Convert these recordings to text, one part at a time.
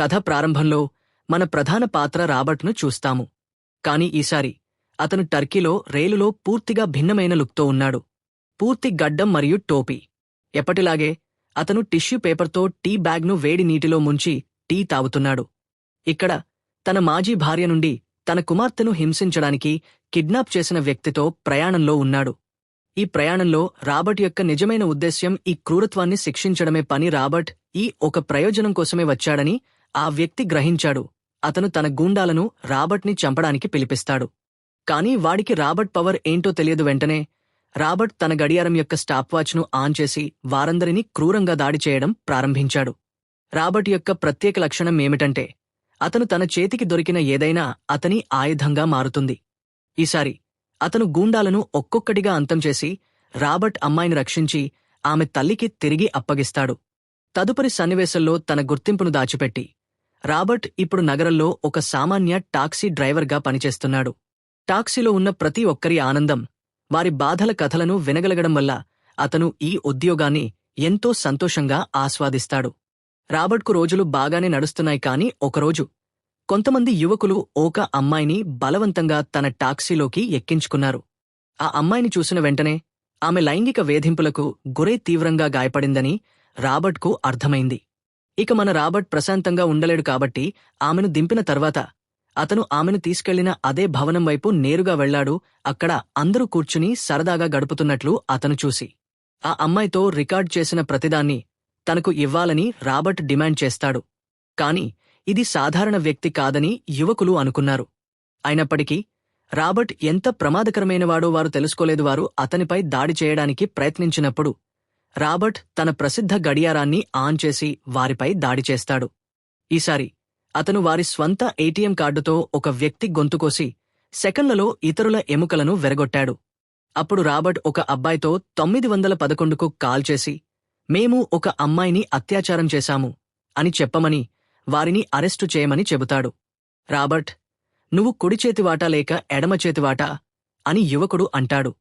కథ ప్రారంభంలో మన ప్రధాన పాత్ర రాబర్ట్ను చూస్తాము. కాని ఈసారి అతను టర్కీలో రైలులో పూర్తిగా భిన్నమైన లుక్తో ఉన్నాడు. పూర్తి గడ్డం మరియు టోపీ. ఎప్పటిలాగే అతను టిష్యూ పేపర్తో టీ బ్యాగ్ను వేడి నీటిలో ముంచి టీ తాగుతున్నాడు. ఇక్కడ తన మాజీ భార్య నుండి తన కుమార్తెను హింసించడానికి కిడ్నాప్ చేసిన వ్యక్తితో ప్రయాణంలో ఉన్నాడు. ఈ ప్రయాణంలో రాబర్ట్ యొక్క నిజమైన ఉద్దేశ్యం ఈ క్రూరత్వాన్ని శిక్షించడమే పని రాబర్ట్ ఈ ఒక ప్రయోజనం కోసమే వచ్చాడని ఆ వ్యక్తి గ్రహించాడు. అతను తన గూండాలను రాబర్ట్ని చంపడానికి పిలిపిస్తాడు. కానీ వాడికి రాబర్ట్ పవర్ ఏంటో తెలియదు వెంటనే. రాబర్ట్ తన గడియారం యొక్క స్టాప్ వాచ్ను ఆన్ చేసి వారందరినీ క్రూరంగా దాడి చేయడం ప్రారంభించాడు. రాబర్ట్ యొక్క ప్రత్యేక లక్షణం ఏమిటంటే అతను తన చేతికి దొరికిన ఏదైనా అతని ఆయుధంగా మారుతుంది. ఈసారి అతను గూండాలను ఒక్కొక్కటిగా అంతం చేసి రాబర్ట్ అమ్మాయిని రక్షించి ఆమె తల్లికి తిరిగి అప్పగిస్తాడు. తదుపరి సన్నివేశంలో తన గుర్తింపును దాచిపెట్టి రాబర్ట్ ఇప్పుడు నగరంలో ఒక సామాన్య టాక్సీ డ్రైవర్గా పనిచేస్తున్నాడు. టాక్సీలో ఉన్న ప్రతి ఒక్కరి ఆనందం వారి బాధల కథలను వినగలగడం వల్ల అతను ఈ ఉద్యోగాన్ని ఎంతో సంతోషంగా ఆస్వాదిస్తాడు. రాబర్ట్కు రోజులు బాగానే నడుస్తున్నాయి కాని ఒకరోజు కొంతమంది యువకులు ఒక అమ్మాయిని బలవంతంగా తన టాక్సీలోకి ఎక్కించుకున్నారు. ఆ అమ్మాయిని చూసిన వెంటనే ఆమె లైంగిక వేధింపులకు గురై తీవ్రంగా గాయపడిందని రాబర్ట్కు అర్థమైంది. ఇక మన రాబర్ట్ ప్రశాంతంగా ఉండలేడు కాబట్టి ఆమెను దింపిన తర్వాత అతను ఆమెను తీసుకెళ్ళిన అదే భవనం వైపు నేరుగా వెళ్ళాడు. అక్కడ అందరూ కూర్చుని సరదాగా గడుపుతున్నట్లు అతను చూసి. ఆ అమ్మాయితో రికార్డ్ చేసిన ప్రతిదాన్ని తనకు ఇవ్వాలని రాబర్ట్ డిమాండ్ చేస్తాడు. కాని ఇది సాధారణ వ్యక్తి కాదని యువకులు అనుకున్నారు. అయినప్పటికీ రాబర్ట్ ఎంత ప్రమాదకరమైనవాడో వారు తెలుసుకోలేదు వారు అతనిపై దాడి చేయడానికి ప్రయత్నించినప్పుడు రాబర్ట్ తన ప్రసిద్ధ గడియారాన్ని ఆన్ చేసి వారిపై దాడి చేస్తాడు. ఈసారి అతను వారి స్వంత ఏటీఎం కార్డుతో ఒక వ్యక్తి గొంతుకోసి సెకండ్లలో ఇతరుల ఎముకలను వెరగొట్టాడు. అప్పుడు రాబర్ట్ ఒక అబ్బాయితో తొమ్మిది వందల పదకొండుకు కాల్ చేసి మేము ఒక అమ్మాయిని అత్యాచారం చేశాము అని చెప్పమని వారిని అరెస్టు చేయమని చెబుతాడు. రాబర్ట్ నువ్వు కుడిచేతివాటా లేక ఎడమచేతివాటా అని యువకుడు అంటాడు.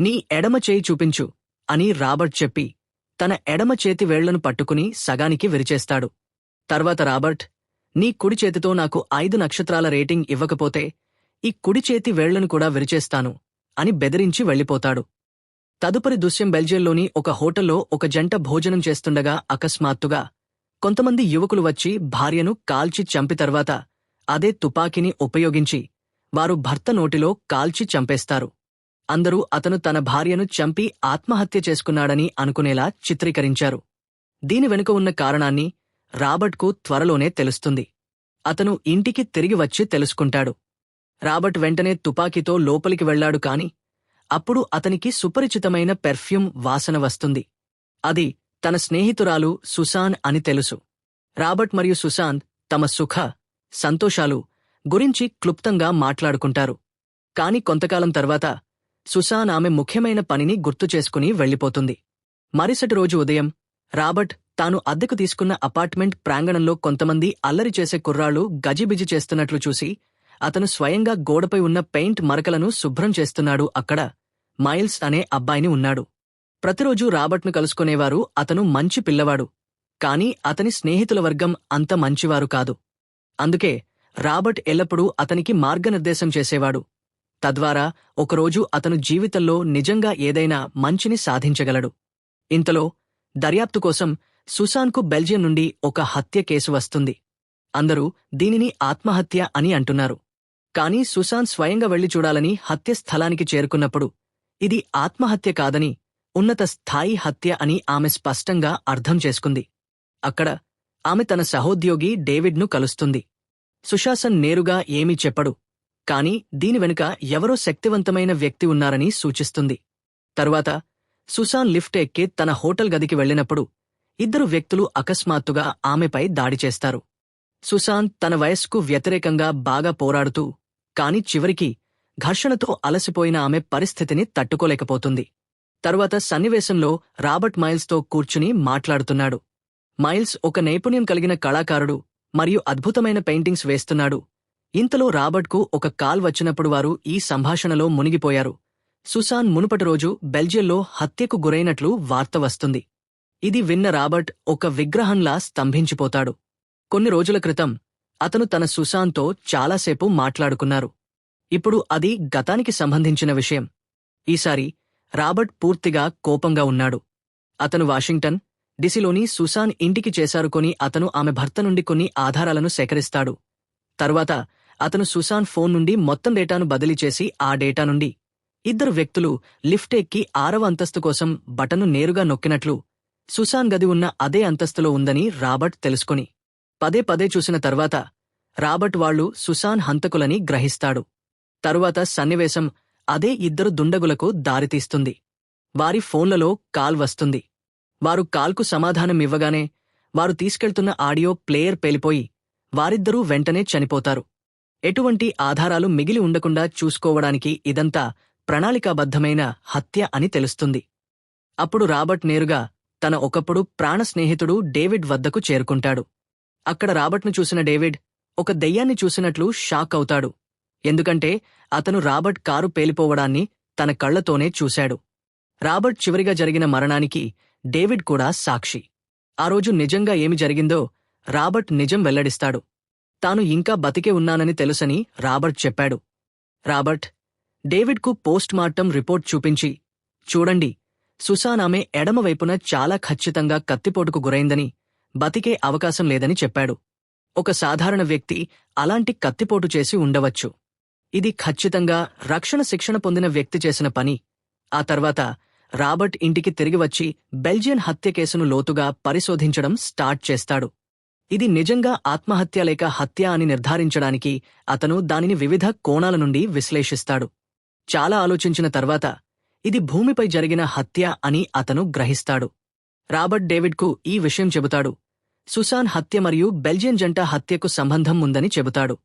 నీ ఎడమ చేయి చూపించు అని రాబర్ట్ చెప్పి తన ఎడమ చేతి వేళ్ళను పట్టుకుని సగానికి విరిచేస్తాడు. తర్వాత రాబర్ట్ నీ కుడి చేతితో నాకు ఐదు నక్షత్రాల రేటింగ్ ఇవ్వకపోతే ఈ కుడి చేతి వేళ్ళను కూడా విరిచేస్తాను అని బెదిరించి వెళ్ళిపోతాడు. తదుపరి దృశ్యం బెల్జియంలోని ఒక హోటల్లో ఒక జంట భోజనం చేస్తుండగా అకస్మాత్తుగా కొంతమంది యువకులు వచ్చి భార్యను కాల్చి చంపి తర్వాత అదే తుపాకీని ఉపయోగించి వారు భర్త నోటిలో కాల్చి చంపేస్తారు. అందరూ అతను తన భార్యను చంపి ఆత్మహత్య చేసుకున్నాడని అనుకునేలా చిత్రీకరించారు. దీని వెనుక ఉన్న కారణాన్ని రాబర్ట్కు త్వరలోనే తెలుస్తుంది. అతను ఇంటికి తిరిగి వచ్చి తెలుసుకుంటాడు. రాబర్ట్ వెంటనే తుపాకీతో లోపలికి వెళ్ళాడు కాని అప్పుడు అతనికి సుపరిచితమైన పెర్ఫ్యూమ్ వాసన వస్తుంది. అది తన స్నేహితురాలు సుశాన్ అని తెలుసు. రాబర్ట్ మరియు సుశాంత్ తమ సుఖ సంతోషాలు గురించి క్లుప్తంగా మాట్లాడుకుంటారు. కాని కొంతకాలం తర్వాత సుసాన్ ఆమె ముఖ్యమైన పనిని గుర్తు చేసుకుని వెళ్ళిపోతుంది. మరుసటి రోజు ఉదయం రాబర్ట్ తాను అద్దెకు తీసుకున్న అపార్ట్మెంట్ ప్రాంగణంలో కొంతమంది అల్లరి చేసే కుర్రాళ్ళు గజిబిజి చేస్తున్నట్లు చూసి అతను స్వయంగా గోడపై ఉన్న పెయింట్ మరకలను శుభ్రం చేస్తున్నాడు అక్కడ. మైల్స్ అనే అబ్బాయిని ఉన్నాడు. ప్రతిరోజూ రాబర్ట్ను కలుసుకునేవారు అతను మంచి పిల్లవాడు. కాని అతని స్నేహితుల వర్గం అంత మంచివారు కాదు. అందుకే రాబర్ట్ ఎల్లప్పుడూ అతనికి మార్గనిర్దేశం చేసేవాడు. తద్వారా ఒకరోజు అతను జీవితంలో నిజంగా ఏదైనా మంచిని సాధించగలడు. ఇంతలో దర్యాప్తు కోసం సుశాంత్కు బెల్జియం నుండి ఒక హత్య కేసు వస్తుంది. అందరూ దీనిని ఆత్మహత్య అని అంటున్నారు. కాని సుశాంత్ స్వయంగా వెళ్ళి చూడాలని హత్య స్థలానికి చేరుకున్నప్పుడు ఇది ఆత్మహత్య కాదని ఉన్నత స్థాయి హత్య అని ఆమె స్పష్టంగా అర్థం చేసుకుంది. అక్కడ ఆమె తన సహోద్యోగి డేవిడ్ను కలుస్తుంది. సుశాసన్ నేరుగా ఏమీ చెప్పడు. కాని దీని వెనుక ఎవరో శక్తివంతమైన వ్యక్తి ఉన్నారని సూచిస్తుంది. తరువాత సుసాన్ లిఫ్ట్ ఎక్కి తన హోటల్ గదికి వెళ్ళినప్పుడు ఇద్దరు వ్యక్తులు అకస్మాత్తుగా ఆమెపై దాడి చేస్తారు. సుశాంత్ తన వయస్సుకు వ్యతిరేకంగా బాగా పోరాడుతూ కాని చివరికి ఘర్షణతో అలసిపోయిన ఆమె పరిస్థితిని తట్టుకోలేకపోతుంది. తరువాత సన్నివేశంలో రాబర్ట్ మైల్స్తో కూర్చుని మాట్లాడుతున్నాడు. మైల్స్ ఒక నైపుణ్యం కలిగిన కళాకారుడు మరియు అద్భుతమైన పెయింటింగ్స్ వేస్తున్నాడు. ఇంతలో రాబర్ట్కు ఒక కాల్ వచ్చినప్పుడు వారు ఈ సంభాషణలో మునిగిపోయారు. సుసాన్ మునుపటి రోజు బెల్జియంలో హత్యకు గురైనట్లు వార్త వస్తుంది. ఇది విన్న రాబర్ట్ ఒక విగ్రహంలా స్తంభించిపోతాడు. కొన్ని రోజుల క్రితం అతను తన సుశాన్తో చాలాసేపు మాట్లాడుకున్నారు. ఇప్పుడు అది గతానికి సంబంధించిన విషయం. ఈసారి రాబర్ట్ పూర్తిగా కోపంగా ఉన్నాడు. అతను వాషింగ్టన్ డిసిలోని సుసాన్ ఇంటికి చేశారుకొని అతను ఆమె భర్త నుండి కొన్ని ఆధారాలను సేకరిస్తాడు. తరువాత అతను సుశాన్ ఫోన్ నుండి మొత్తం డేటాను బదిలీ చేసి ఆ డేటా నుండి. ఇద్దరు వ్యక్తులు లిఫ్ట్ ఎక్కి ఆరవ అంతస్తు కోసం బటన్ను నేరుగా నొక్కినట్లు సుశాన్ గది ఉన్న అదే అంతస్తులో ఉందని రాబర్ట్ తెలుసుకుని. పదే పదే చూసిన తర్వాత రాబర్ట్ వాళ్ళు సుశాన్ హంతకులని గ్రహిస్తాడు. తరువాత సన్నివేశం అదే ఇద్దరు దుండగులకు దారితీస్తుంది వారి ఫోన్లలో కాల్ వస్తుంది. వారు కాల్కు సమాధానం ఇవ్వగానే వారు తీసుకెళ్తున్న ఆడియో ప్లేయర్ పేలిపోయి వారిద్దరూ వెంటనే చనిపోతారు. ఎటువంటి ఆధారాలు మిగిలి ఉండకుండా చూసుకోవడానికి ఇదంతా ప్రణాళికాబద్ధమైన హత్య అని తెలుస్తుంది. అప్పుడు రాబర్ట్ నేరుగా తన ఒకప్పుడు ప్రాణ స్నేహితుడు డేవిడ్ వద్దకు చేరుకుంటాడు. అక్కడ రాబర్ట్ను చూసిన డేవిడ్ ఒక దెయ్యాన్ని చూసినట్లు షాక్ అవుతాడు. ఎందుకంటే అతను రాబర్ట్ కారు పేలిపోవడాన్ని తన కళ్ళతోనే చూశాడు. రాబర్ట్ చివరిగా జరిగిన మరణానికి డేవిడ్ కూడా సాక్షి. ఆ రోజు నిజంగా ఏమి జరిగిందో రాబర్ట్ నిజం వెల్లడిస్తాడు. తాను ఇంకా బతికే ఉన్నానని తెలుసని రాబర్ట్ చెప్పాడు. రాబర్ట్ డేవిడ్కు పోస్ట్ మార్టం రిపోర్ట్ చూపించి చూడండి సుసాన్ ఆమె ఎడమవైపున చాలా ఖచ్చితంగా కత్తిపోటుకు గురైందని బతికే అవకాశం లేదని చెప్పాడు. ఒక సాధారణ వ్యక్తి అలాంటి కత్తిపోటు చేసి ఉండవచ్చు. ఇది ఖచ్చితంగా రక్షణ శిక్షణ పొందిన వ్యక్తి చేసిన పని. ఆ తర్వాత రాబర్ట్ ఇంటికి తిరిగి వచ్చి బెల్జియన్ హత్య కేసును లోతుగా పరిశోధించడం స్టార్ట్ చేస్తాడు. ఇది నిజంగా ఆత్మహత్య లేక హత్య అని నిర్ధారించడానికి అతను దానిని వివిధ కోణాల నుండి విశ్లేషిస్తాడు. చాలా ఆలోచించిన తర్వాత ఇది భూమిపై జరిగిన హత్య అని అతను గ్రహిస్తాడు. రాబర్ట్ డేవిడ్కు ఈ విషయం చెబుతాడు. సుసాన్ హత్య మరియు బెల్జియన్ జంట హత్యకు సంబంధం ఉందని చెబుతాడు.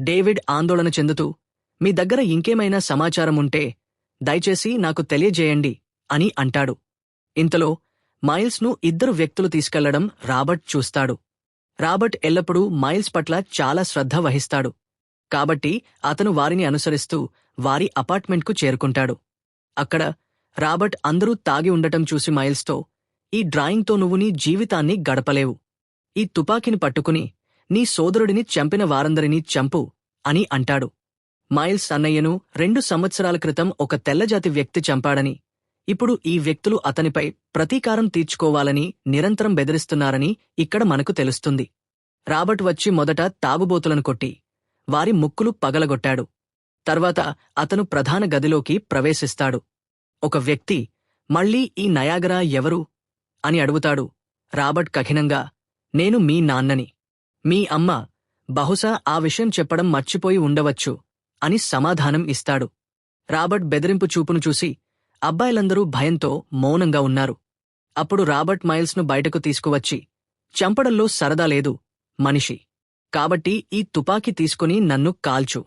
డేవిడ్ ఆందోళన చెందుతూ మీ దగ్గర ఇంకేమైనా సమాచారం ఉంటే దయచేసి నాకు తెలియజేయండి అని అంటాడు. ఇంతలో మైల్స్ను ఇద్దరు వ్యక్తులు తీసుకెళ్ళడం రాబర్ట్ చూస్తాడు. రాబర్ట్ ఎల్లప్పుడూ మైల్స్ పట్ల చాలా శ్రద్ధ వహిస్తాడు. కాబట్టి అతను వారిని అనుసరిస్తూ వారి అపార్ట్మెంట్కు చేరుకుంటాడు. అక్కడ రాబర్ట్ అందరూ తాగి ఉండటం చూసి మైల్స్తో ఈ డ్రాయింగ్తో నువ్వు నీ జీవితాన్ని గడపలేవు. ఈ తుపాకిని పట్టుకుని నీ సోదరుడిని చంపిన వారందరినీ చంపు అని అంటాడు. మైల్స్ అన్నయ్యను రెండు సంవత్సరాల క్రితం ఒక తెల్లజాతి వ్యక్తి చంపాడని ఇప్పుడు ఈ వ్యక్తులు అతనిపై ప్రతీకారం తీర్చుకోవాలని నిరంతరం బెదిరిస్తున్నారని ఇక్కడ మనకు తెలుస్తుంది. రాబర్ట్ వచ్చి మొదట తాగుబోతులను కొట్టి వారి ముక్కులు పగలగొట్టాడు. తర్వాత అతను ప్రధాన గదిలోకి ప్రవేశిస్తాడు. ఒక వ్యక్తి మళ్ళీ ఈ నయాగరా ఎవరు? అని అడుగుతాడు. రాబర్ట్ కఠినంగా నేను మీ నాన్నని. మీ అమ్మ బహుశా ఆ విషయం చెప్పడం మర్చిపోయి ఉండవచ్చు అని సమాధానం ఇస్తాడు. రాబర్ట్ బెదిరింపు చూపును చూసి అబ్బాయిలందరూ భయంతో మౌనంగా ఉన్నారు. అప్పుడు రాబర్ట్ మైల్స్ను బయటకు తీసుకువచ్చి చంపడంలో సరదా లేదు మనిషి. కాబట్టి ఈ తుపాకీ తీసుకుని నన్ను కాల్చు.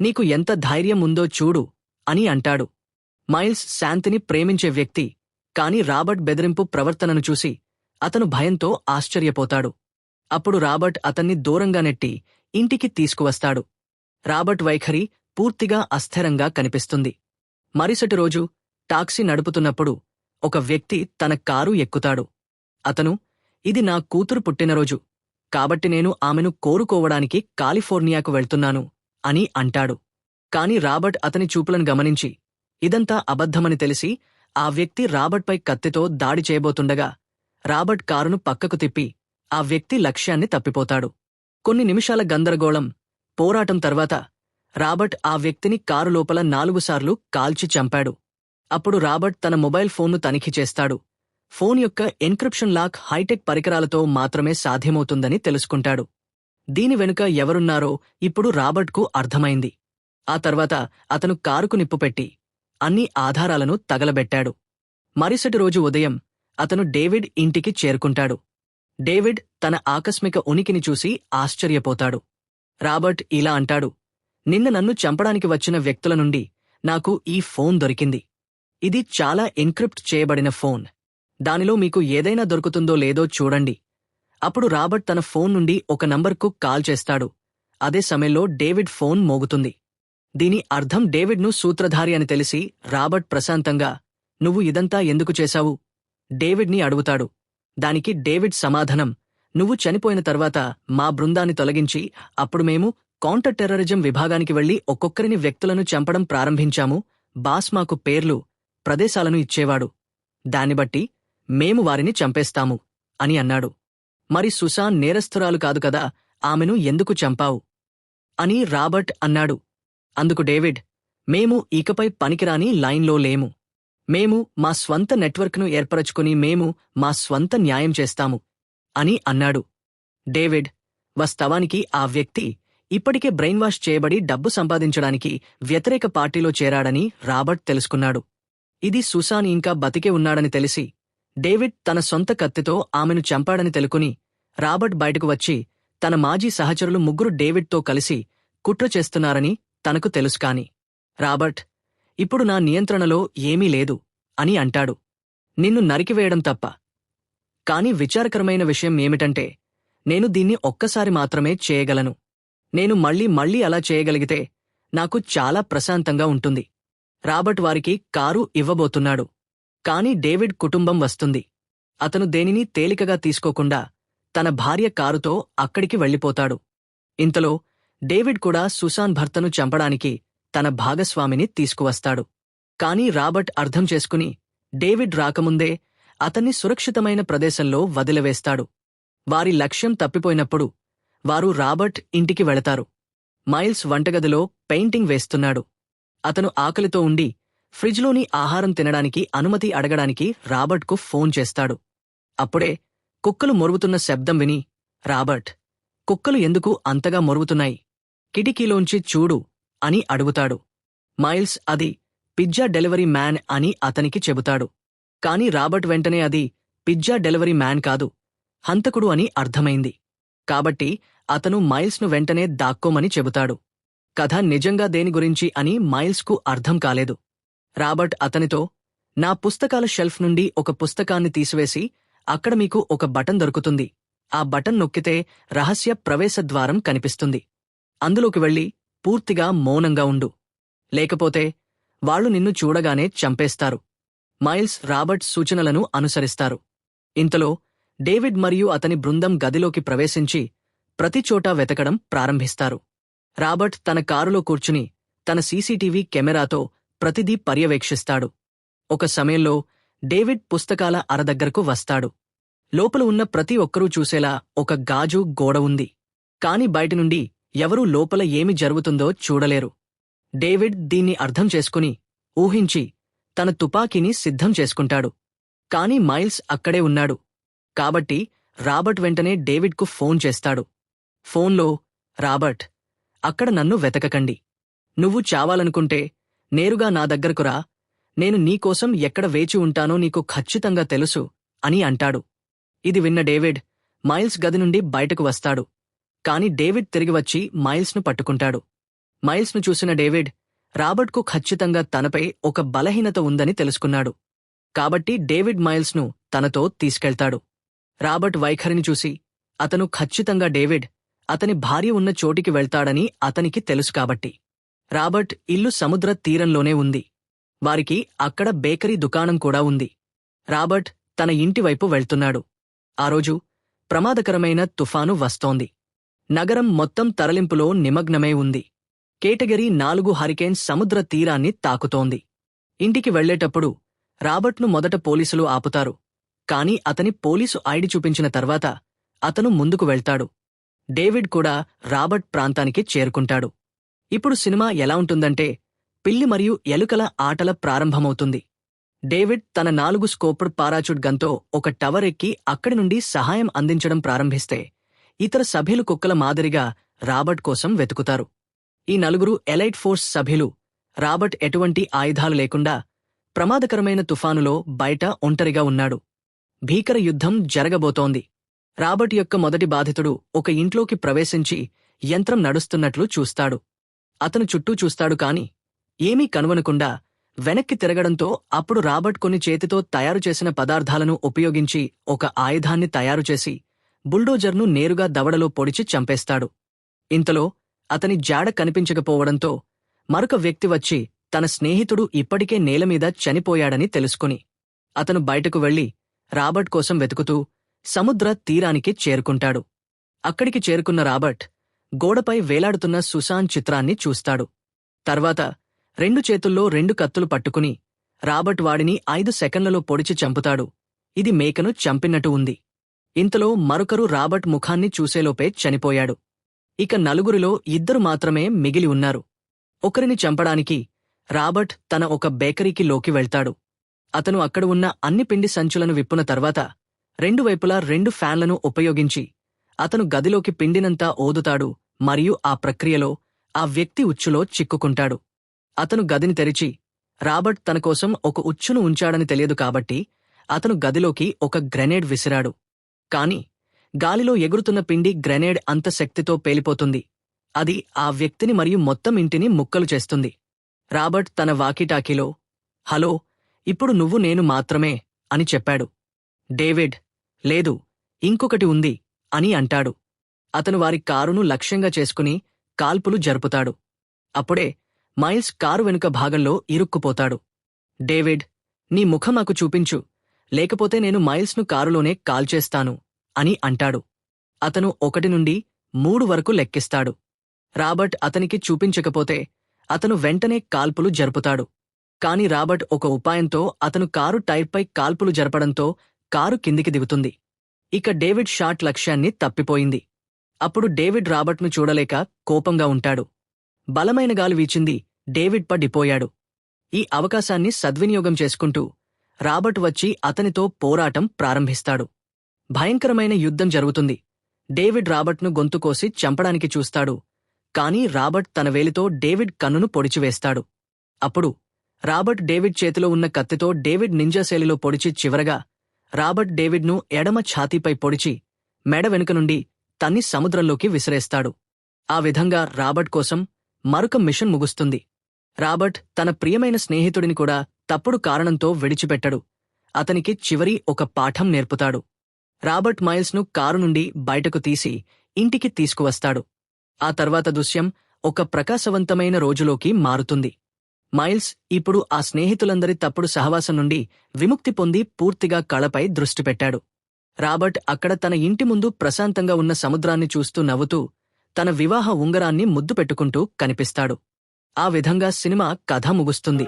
నీకు ఎంత ధైర్యం ఉందో చూడు అని అంటాడు. మైల్స్ శాంతిని ప్రేమించే వ్యక్తి కాని రాబర్ట్ బెదిరింపు ప్రవర్తనను చూసి అతను భయంతో ఆశ్చర్యపోతాడు. అప్పుడు రాబర్ట్ అతన్ని దూరంగా నెట్టి ఇంటికి తీసుకువస్తాడు. రాబర్ట్ వైఖరి పూర్తిగా అస్థిరంగా కనిపిస్తుంది. మరుసటి రోజు టాక్సీ నడుపుతున్నప్పుడు ఒక వ్యక్తి తన కారు ఎక్కుతాడు. అతను ఇది నా కూతురు పుట్టినరోజు. కాబట్టి నేను ఆమెను కోరుకోవడానికి కాలిఫోర్నియాకు వెళ్తున్నాను అని అంటాడు. కాని రాబర్ట్ అతని చూపులను గమనించి ఇదంతా అబద్ధమని తెలిసి ఆ వ్యక్తి రాబర్ట్పై కత్తితో దాడి చేయబోతుండగా రాబర్ట్ కారును పక్కకు తిప్పి ఆ వ్యక్తి లక్ష్యాన్ని తప్పిపోతాడు. కొన్ని నిమిషాల గందరగోళం పోరాటం తర్వాత రాబర్ట్ ఆ వ్యక్తిని కారు లోపల నాలుగుసార్లు కాల్చి చంపాడు. అప్పుడు రాబర్ట్ తన మొబైల్ ఫోన్ను తనిఖీ చేస్తాడు. ఫోన్ యొక్క ఎన్క్రిప్షన్ లాక్ హైటెక్ పరికరాలతో మాత్రమే సాధ్యమవుతుందని తెలుసుకుంటాడు. దీని వెనుక ఎవరున్నారో ఇప్పుడు రాబర్ట్కు అర్థమైంది. ఆ తర్వాత అతను కారుకు నిప్పుపెట్టి అన్ని ఆధారాలను తగలబెట్టాడు. మరుసటి రోజు ఉదయం అతను డేవిడ్ ఇంటికి చేరుకుంటాడు. డేవిడ్ తన ఆకస్మిక ఉనికిని చూసి ఆశ్చర్యపోతాడు. రాబర్ట్ ఇలా అంటాడు నిన్న నన్ను చంపడానికి వచ్చిన వ్యక్తుల నుండి నాకు ఈ ఫోన్ దొరికింది. ఇది చాలా ఎన్క్రిప్ట్ చేయబడిన ఫోన్. దానిలో మీకు ఏదైనా దొరుకుతుందో లేదో చూడండి. అప్పుడు రాబర్ట్ తన ఫోన్ నుండి ఒక నంబర్కు కాల్ చేస్తాడు. అదే సమయంలో డేవిడ్ ఫోన్ మోగుతుంది. దీని అర్థం డేవిడ్ను సూత్రధారి అని తెలిసి రాబర్ట్ ప్రశాంతంగా నువ్వు ఇదంతా ఎందుకు చేశావు? డేవిడ్ని అడుగుతాడు. దానికి డేవిడ్ సమాధానం నువ్వు చనిపోయిన తర్వాత మా బృందాన్ని తొలగించి అప్పుడు మేము కౌంటర్ టెర్రరిజం విభాగానికి వెళ్ళి ఒక్కొక్కరిని వ్యక్తులను చంపడం ప్రారంభించాము. బాస్ మాకు పేర్లు ప్రదేశాలను ఇచ్చేవాడు. దాన్ని బట్టి మేము వారిని చంపేస్తాము అని అన్నాడు. మరి సుసాన్ నేరస్తురాలు కాదు కదా ఆమెను ఎందుకు చంపావు? అని రాబర్ట్ అన్నాడు. అందుకు డేవిడ్ మేము ఇకపై పనికిరాని లైన్లో లేము. మేము మా స్వంత నెట్వర్క్ను ఏర్పరచుకుని మేము మా స్వంత న్యాయం చేస్తాము అని అన్నాడు. డేవిడ్ వాస్తవానికి ఆ వ్యక్తి ఇప్పటికే బ్రెయిన్ వాష్ చేయబడి డబ్బు సంపాదించడానికి వ్యతిరేక పార్టీలో చేరాడని రాబర్ట్ తెలుసుకున్నాడు. ఇది సుసాన్ ఇంకా బతికే ఉన్నాడని తెలిసి డేవిడ్ తన సొంత కత్తితో ఆమెను చంపాడని తెలుకుని రాబర్ట్ బయటకు వచ్చి తన మాజీ సహచరులు ముగ్గురు డేవిడ్తో కలిసి కుట్ర చేస్తున్నారని తనకు తెలుసుకాని రాబర్ట్ ఇప్పుడు నా నియంత్రణలో ఏమీ లేదు అని అంటాడు. నిన్ను నరికివేయడం తప్ప. కాని విచారకరమైన విషయం ఏమిటంటే నేను దీన్ని ఒక్కసారి మాత్రమే చేయగలను. నేను మళ్ళీ మళ్ళీ అలా చేయగలిగితే నాకు చాలా ప్రశాంతంగా ఉంటుంది. రాబర్ట్ వారికి కారు ఇవ్వబోతున్నాడు. కాని డేవిడ్ కుటుంబం వస్తుంది. అతను దేనిని తేలికగా తీసుకోకుండా తన భార్య కారుతో అక్కడికి వెళ్ళిపోతాడు. ఇంతలో డేవిడ్ కూడా సుశాన్ భర్తను చంపడానికి తన భాగస్వామిని తీసుకువస్తాడు. కాని రాబర్ట్ అర్థం చేసుకుని డేవిడ్ రాకముందే అతన్ని సురక్షితమైన ప్రదేశంలో వదిలివేస్తాడు. వారి లక్ష్యం తప్పిపోయినప్పుడు వారు రాబర్ట్ ఇంటికి వెళతారు. మైల్స్ వంటగదిలో పెయింటింగ్ వేస్తున్నాడు. అతను ఆకలితో ఉండి ఫ్రిడ్జ్లోని ఆహారం తినడానికి అనుమతి అడగడానికి రాబర్ట్కు ఫోన్ చేస్తాడు. అప్పుడే కుక్కలు మొరుగుతున్న శబ్దం విని రాబర్ట్ కుక్కలు ఎందుకు అంతగా మొరుగుతున్నాయి? కిటికీలోంచి చూడు అని అడుగుతాడు. మైల్స్ అది పిజ్జా డెలివరీ మ్యాన్ అని అతనికి చెబుతాడు. కాని రాబర్ట్ వెంటనే అది పిజ్జా డెలివరీ మ్యాన్ కాదు హంతకుడు అని అర్థమైంది. కాబట్టి అతను మైల్స్ను వెంటనే దాక్కోమని చెబుతాడు. కథ నిజంగా దేని గురించి అని మైల్స్కు అర్థం కాలేదు. రాబర్ట్ అతనితో నా పుస్తకాల షెల్ఫ్ నుండి ఒక పుస్తకాన్ని తీసివేసి అక్కడ మీకు ఒక బటన్ దొరుకుతుంది. ఆ బటన్ నొక్కితే రహస్య ప్రవేశద్వారం కనిపిస్తుంది. అందులోకి వెళ్ళి పూర్తిగా మౌనంగా ఉండు. లేకపోతే వాళ్ళు నిన్ను చూడగానే చంపేస్తారు. మైల్స్ రాబర్ట్ సూచనలను అనుసరిస్తారు. ఇంతలో డేవిడ్ మరియు అతని బృందం గదిలోకి ప్రవేశించి ప్రతిచోటా వెతకడం ప్రారంభిస్తారు. రాబర్ట్ తన కారులో కూర్చుని తన సీసీటీవీ కెమెరాతో ప్రతిదీ పర్యవేక్షిస్తాడు. ఒక సమయంలో డేవిడ్ పుస్తకాల అర దగ్గరకు వస్తాడు. లోపల ఉన్న ప్రతి ఒక్కరూ చూసేలా ఒక గాజు గోడ ఉంది. కాని బయటి నుండి ఎవరూ లోపల ఏమి జరుగుతుందో చూడలేరు. డేవిడ్ దీన్ని అర్థం చేసుకుని ఊహించి తన తుపాకీని సిద్ధం చేసుకుంటాడు. కాని మైల్స్ అక్కడే ఉన్నాడు. కాబట్టి రాబర్ట్ వెంటనే డేవిడ్కు ఫోన్ చేస్తాడు. ఫోన్లో రాబర్ట్ అక్కడ నన్ను వెతకకండి. నువ్వు చావాలనుకుంటే నేరుగా నా దగ్గరకు రా. నేను నీకోసం ఎక్కడ వేచి ఉంటానో నీకు ఖచ్చితంగా తెలుసు అని అంటాడు. ఇది విన్న డేవిడ్ మైల్స్ గది నుండి బయటకు వస్తాడు. కాని డేవిడ్ తిరిగి వచ్చి మైల్స్ను పట్టుకుంటాడు. మైల్స్ను చూసిన డేవిడ్ రాబర్ట్కు ఖచ్చితంగా తనపై ఒక బలహీనత ఉందని తెలుసుకున్నాడు. కాబట్టి డేవిడ్ మైల్స్ను తనతో తీసుకెళ్తాడు. రాబర్ట్ వైఖరిని చూసి అతను ఖచ్చితంగా డేవిడ్ అతని భార్య ఉన్న చోటికి వెళ్తాడని అతనికి తెలుసు కాబట్టి. రాబర్ట్ ఇల్లు సముద్ర తీరంలోనే ఉంది. వారికి అక్కడ బేకరీ దుకాణం కూడా ఉంది. రాబర్ట్ తన ఇంటివైపు వెళ్తున్నాడు. ఆ రోజు ప్రమాదకరమైన తుఫాను వస్తోంది. నగరం మొత్తం తరలింపులో నిమగ్నమై ఉంది. కేటగిరీ నాలుగు హరికేన్ సముద్ర తీరాన్ని తాకుతోంది. ఇంటికి వెళ్ళేటప్పుడు రాబర్ట్ను మొదట పోలీసులు ఆపుతారు. కాని అతని పోలీసు ఐడి చూపించిన తర్వాత అతను ముందుకు వెళ్తాడు. డేవిడ్ కూడా రాబర్ట్ ప్రాంతానికి చేరుకుంటాడు. ఇప్పుడు సినిమా ఎలా ఉంటుందంటే పిల్లి మరియు ఎలుకల ఆటల ప్రారంభమవుతుంది. డేవిడ్ తన నాలుగు స్కోప్డ్ పారాచూట్ గన్తో ఒక టవర్ ఎక్కి అక్కడి నుండి సహాయం అందించడం ప్రారంభిస్తే ఇతర సభ్యులు కుక్కల మాదిరిగా రాబర్ట్ కోసం వెతుకుతారు. ఈ నలుగురు ఎలైట్ ఫోర్స్ సభ్యులు రాబర్ట్ ఎటువంటి ఆయుధాలు లేకుండా ప్రమాదకరమైన తుఫానులో బయట ఒంటరిగా ఉన్నాడు. భీకర యుద్ధం జరగబోతోంది. రాబర్ట్ యొక్క మొదటి బాధితుడు ఒక ఇంట్లోకి ప్రవేశించి యంత్రం నడుస్తున్నట్లు చూస్తాడు. అతను చుట్టూ చూస్తాడు కాని ఏమీ కనుగొనకుండా వెనక్కి తిరగడంతో అప్పుడు రాబర్ట్ కొన్ని చేతితో తయారు చేసిన పదార్థాలను ఉపయోగించి ఒక ఆయుధాన్ని తయారుచేసి బుల్డోజర్ను నేరుగా దవడలో పొడిచి చంపేస్తాడు. ఇంతలో అతని జాడ కనిపించకపోవడంతో మరొక వ్యక్తి వచ్చి తన స్నేహితుడు ఇప్పటికే నేలమీద చనిపోయాడని తెలుసుకుని అతను బయటకు వెళ్ళి రాబర్ట్ కోసం వెతుకుతూ సముద్ర తీరానికి చేరుకుంటాడు. అక్కడికి చేరుకున్న రాబర్ట్ గోడపై వేలాడుతున్న సుశాన్ చిత్రాన్ని చూస్తాడు. తర్వాత రెండు చేతుల్లో రెండు కత్తులు పట్టుకుని రాబర్ట్ వాడిని ఐదు సెకండ్లలో పొడిచి చంపుతాడు. ఇది మేకను చంపినట్టు ఉంది. ఇంతలో మరొకరు రాబర్ట్ ముఖాన్ని చూసేలోపే చనిపోయాడు. ఇక నలుగురిలో ఇద్దరు మాత్రమే మిగిలి ఉన్నారు. ఒకరిని చంపడానికి రాబర్ట్ తన ఒక బేకరీకి లోకి వెళ్తాడు. అతను అక్కడ ఉన్న అన్ని పిండి సంచులను విప్పున తర్వాత రెండు వైపులా రెండు ఫ్యాన్లను ఉపయోగించి అతను గదిలోకి పిండినంతా ఓదుతాడు మరియు ఆ ప్రక్రియలో ఆ వ్యక్తి ఉచ్చులో చిక్కుకుంటాడు. అతను గదిని తెరిచి రాబర్ట్ తన కోసం ఒక ఉచ్చును ఉంచాడని తెలియదు కాబట్టి అతను గదిలోకి ఒక గ్రెనేడ్ విసిరాడు. కాని గాలిలో ఎగురుతున్న పిండి గ్రెనేడ్ అంత శక్తితో పేలిపోతుంది. అది ఆ వ్యక్తిని మరియు మొత్తం ఇంటిని ముక్కలు చేస్తుంది. రాబర్ట్ తన వాకిటాకీలో హలో ఇప్పుడు నువ్వు నేను మాత్రమే అని చెప్పాడు. డేవిడ్ లేదు ఇంకొకటి ఉంది అని అంటాడు. అతను వారి కారును లక్ష్యంగా చేసుకుని కాల్పులు జరుపుతాడు. అప్పుడే మైల్స్ కారు వెనుక భాగంలో ఇరుక్కుపోతాడు. డేవిడ్ నీ ముఖం నాకు చూపించు లేకపోతే నేను మైల్స్ను కారులోనే కాల్చేస్తాను అని అంటాడు. అతను ఒకటి నుండి మూడు వరకు లెక్కిస్తాడు. రాబర్ట్ అతనికి చూపించకపోతే అతను వెంటనే కాల్పులు జరుపుతాడు. కాని రాబర్ట్ ఒక ఉపాయంతో అతను కారు టైర్పై కాల్పులు జరపడంతో కారు కిందికి దిగుతుంది. ఇక డేవిడ్ షాట్ లక్ష్యాన్ని తప్పిపోయింది. అప్పుడు డేవిడ్ రాబర్ట్ను చూడలేక కోపంగా ఉంటాడు. బలమైన గాలి వీచింది డేవిడ్ పడిపోయాడు. ఈ అవకాశాన్ని సద్వినియోగం చేసుకుంటూ రాబర్ట్ వచ్చి అతనితో పోరాటం ప్రారంభిస్తాడు. భయంకరమైన యుద్ధం జరుగుతుంది. డేవిడ్ రాబర్ట్ను గొంతుకోసి చంపడానికి చూస్తాడు. కానీ రాబర్ట్ తన వేలితో డేవిడ్ కన్నును పొడిచివేస్తాడు. అప్పుడు రాబర్ట్ డేవిడ్ చేతిలో ఉన్న కత్తితో డేవిడ్ నింజా శైలిలో పొడిచి చివరగా రాబర్ట్ డేవిడ్ను ఎడమ ఛాతీపై పొడిచి మెడ వెనుక నుండి తన్ని సముద్రంలోకి విసిరేస్తాడు. ఆ విధంగా రాబర్ట్ కోసం మరొక మిషన్ ముగుస్తుంది. రాబర్ట్ తన ప్రియమైన స్నేహితుడిని కూడా తప్పుడు కారణంతో విడిచిపెట్టడు. అతనికి చివరి ఒక పాఠం నేర్పుతాడు. రాబర్ట్ మైల్స్ను కారు నుండి బయటకు తీసి ఇంటికి తీసుకువస్తాడు. ఆ తర్వాత దృశ్యం ఒక ప్రకాశవంతమైన రోజులోకి మారుతుంది. మైల్స్ ఇప్పుడు ఆ స్నేహితులందరి తప్పుడు సహవాసం నుండి విముక్తి పొంది పూర్తిగా కళపై దృష్టి పెట్టాడు. రాబర్ట్ అక్కడ తన ఇంటి ముందు ప్రశాంతంగా ఉన్న సముద్రాన్ని చూస్తూ నవ్వుతూ తన వివాహ ఉంగరాన్ని ముద్దు పెట్టుకుంటూ కనిపిస్తాడు. ఆ విధంగా సినిమా కథ ముగుస్తుంది.